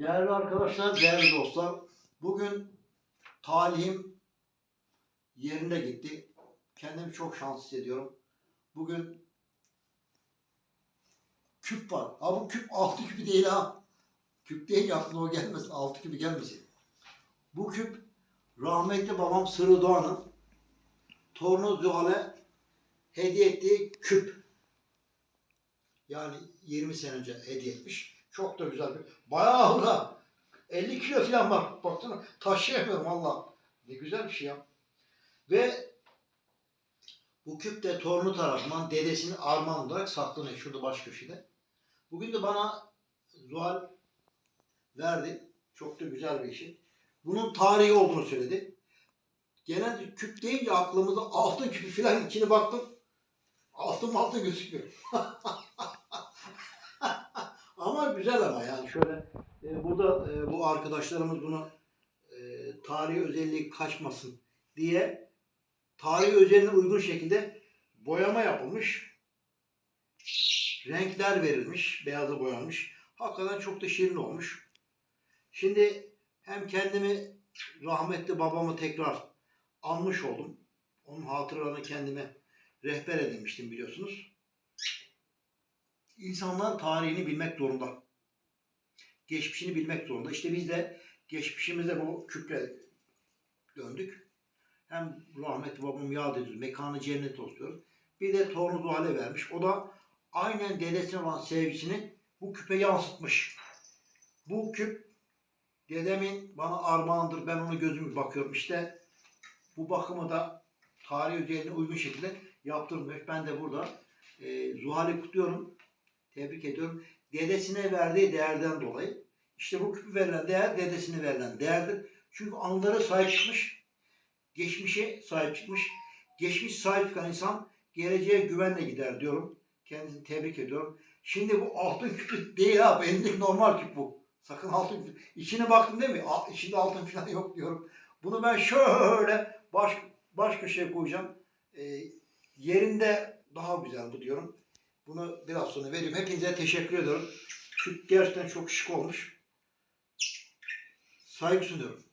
Değerli arkadaşlar, değerli dostlar, bugün talihim yerine gitti. Kendimi çok şanslı hissediyorum. Bugün küp var. Ha bu küp altı küpü değil ha. Küp değil aklına o gelmesin. Altı küpü gelmesin. Bu küp rahmetli babam Sırrı Doğan'ın torunu Zuhal'e hediye ettiği küp. Yani 20 sene önce hediye etmiş. Çok da güzel bir. Bayağı ağır ha. 50 kilo falan var. Baksana taşıyamıyorum valla. Ne güzel bir şey ya. Ve bu küp de torunu tarafından dedesinin armağan olarak saklanıyor. Şurada baş köşede. Bugün de bana Zuhal verdi. Çok da güzel bir şey. Bunun tarihi olduğunu söyledi. Genelde küp deyince aklımıza altın küpü falan içine baktım. Altın altın gözüküyor. ama güzel ama yani şöyle e, burada e, bu arkadaşlarımız bunu e, tarihi özelliği kaçmasın diye tarihi özelliğine uygun şekilde boyama yapılmış. Renkler verilmiş, beyaza boyanmış. Hakikaten çok da şirin olmuş. Şimdi hem kendimi rahmetli babamı tekrar anmış oldum. Onun hatıralarını kendime rehber edinmiştim biliyorsunuz. İnsanlar tarihini bilmek zorunda. Geçmişini bilmek zorunda. İşte biz de geçmişimize bu küple döndük. Hem rahmetli babamı yad ediyoruz. Mekanı cennet olsun. Bir de torunu Zuhal'e vermiş. O da aynen dedesine olan sevgisini bu küpe yansıtmış. Bu küp dedemin bana armağandır. Ben onu gözümü bakıyorum. İşte bu bakımı da tarih özelliğine uygun şekilde yaptırmış. Ben de burada e, Zuhal'i kutluyorum. Tebrik ediyorum. Dedesine verdiği değerden dolayı. İşte bu küpü verilen değer dedesine verilen değerdir. Çünkü anılara sahip çıkmış. Geçmişe sahip çıkmış. Geçmiş sahip çıkan insan geleceğe güvenle gider diyorum. Kendisini tebrik ediyorum. Şimdi bu altın küpü değil abi. Elindeki normal küp bu. Sakın altın küpü. İçine baktım değil mi? İçinde altın falan yok diyorum. Bunu ben şöyle baş, baş köşeye koyacağım. Ee, yerinde daha güzel bu diyorum. Bunu biraz sonra vereyim. Hepinize teşekkür ediyorum. Küp gerçekten çok şık olmuş. Saygı sunuyorum.